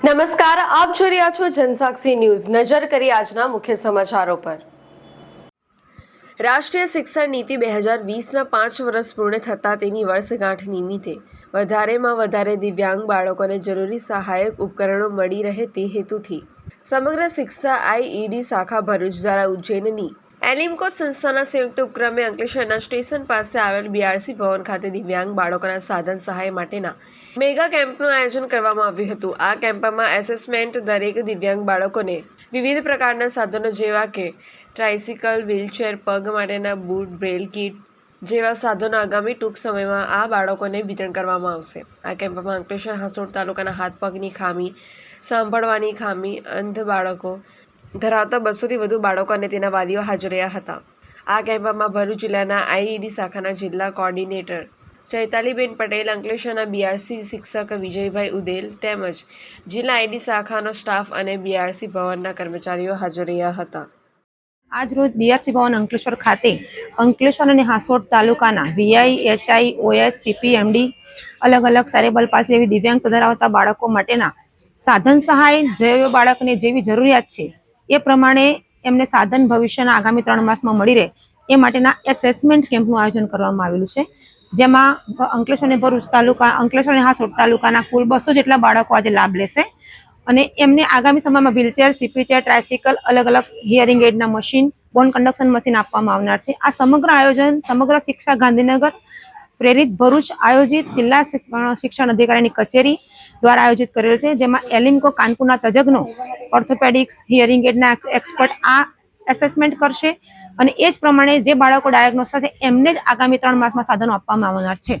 નમસ્કાર, આપ જોઈ રહ્યા છો જનસાક્ષી ન્યૂઝ. નજર કરી આજના મુખ્ય સમાચારો પર. રાષ્ટ્રીય શિક્ષણ નીતિ બે હજાર વીસના પાંચ વર્ષ પૂર્ણ થતાં તેની વર્ષગાંઠ નિમિત્તે વધારેમાં વધારે દિવ્યાંગ બાળકોને જરૂરી સહાયક ઉપકરણો મળી રહે તે હેતુથી સમગ્ર શિક્ષા આઈઈડી શાખા ભરૂચ દ્વારા ઉજ્જૈનની એલિમ્કો સંસ્થાના સંયુક્ત ઉપક્રમે અંકલેશ્વરના સ્ટેશન પાસે આવેલ બીઆરસી ભવન ખાતે દિવ્યાંગ બાળકોના સાધન સહાય માટેના મેગા કેમ્પનું આયોજન કરવામાં આવ્યું હતું. આ કેમ્પમાં એસેસમેન્ટ દરેક દિવ્યાંગ બાળકોને વિવિધ પ્રકારના સાધનો જેવા કે ટ્રાઇસિકલ, વ્હીલચેર, પગ માટેના બૂટ, બ્રેલ કીટ જેવા સાધનો આગામી ટૂંક સમયમાં આ બાળકોને વિતરણ કરવામાં આવશે. આ કેમ્પમાં અંકલેશ્વર હાંસોડ તાલુકાના હાથ પગની ખામી, સાંભળવાની ખામી, અંધ બાળકો ધરાવતા બસોથી વધુ બાળકો અને તેના વાલીઓ હાજર રહ્યા હતા. આ કેમ્પમાં ભરૂચ જિલ્લાના આઈઈડી શાખાના જિલ્લા કોર્ડિનેટર ચૈતાલીબેન પટેલ અંકલેશ્વરના બીઆરસી શિક્ષક વિજયભાઈ ઉદેલ તેમજ જિલ્લા આઈડી શાખાનો સ્ટાફ અને બીઆરસી ભવનના કર્મચારીઓ હાજર રહ્યા હતા. આજ રોજ બીઆરસી ભવન અંકલેશ્વર ખાતે અંકલેશ્વર અને હાંસોડ તાલુકાના વીઆઈ એચઆઈ ઓએચ સીપીએમડી અલગ અલગ સેરેબલ પાસે એવી દિવ્યાંગ ધરાવતા બાળકો માટેના સાધન સહાય જે બાળકને જેવી જરૂરિયાત છે એ પ્રમાણે એમને સાધન ભવિષ્યના આગામી ત્રણ માસમાં મળી રહે એ માટેના એસેસમેન્ટ કેમ્પનું આયોજન કરવામાં આવેલું છે. જેમાં અંકલેશ્વર અને ભરૂચ તાલુકા, અંકલેશ્વર અને હાસોટ તાલુકાના કુલ બસો જેટલા બાળકો આજે લાભ લેશે. અને એમને આગામી સમયમાં વ્હીલચેર સીપી ચેર ટ્રાયસિકલ અલગ અલગ હિયરિંગ એડના મશીન બોન કન્ડક્શન મશીન આપવામાં આવનાર છે. આ સમગ્ર આયોજન, સમગ્ર શિક્ષા ગાંધીનગર પ્રેરિત ભરૂચ આયોજિત જિલ્લા શિક- શિક્ષણ અધિકારીની કચેરી દ્વારા આયોજિત કરેલ છે, જેમાં એલિમ્કો કાનપુરના તજજ્ઞો, ઓર્થોપેડિક્સ, હિયરિંગ એડના એક્સપર્ટ આ એસેસમેન્ટ કરશે અને એ જ પ્રમાણે જે બાળકો ડાયગ્નોસ થશે એમને જ આગામી ત્રણ માસમાં સાધનો આપવામાં આવનાર છે.